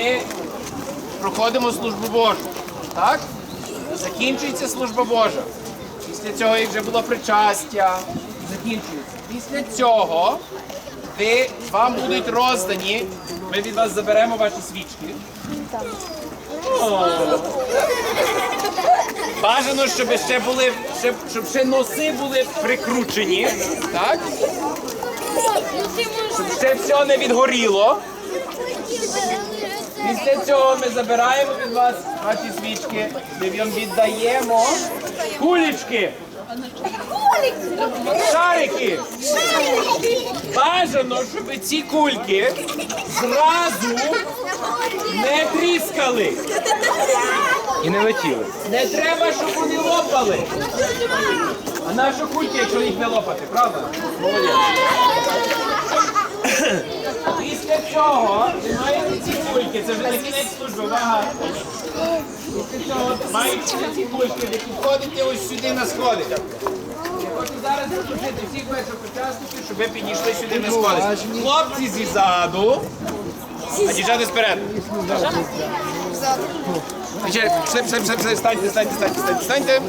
ми проходимо службу Божу. Так? Закінчується служба Божа. Після цього, як вже було причастя, закінчується. Після цього ви, вам будуть роздані. Ми від вас заберемо ваші свічки. Бажано, щоб ще були, щоб, щоб ще носи були прикручені. Так? Щоб ще все не відгоріло. Після цього ми забираємо від вас ваші свічки, ми вам віддаємо кулічки, шарики. Бажано, щоб ці кульки зразу не тріскали. І не летіли. Не треба, щоб вони лопали. А нащо кульки, якщо їх не лопати, правда? Молодець. Цього ви ці кульки, це вже кінець служби, цього маєте ці кульки, ви підходите ось сюди на сходи. Зараз запросити всіх ваших учасників, щоб ви підійшли сюди на сходи. Хлопці ззаду, а дівчата спереду. Станьте, станьте, станьте, станьте, станьте.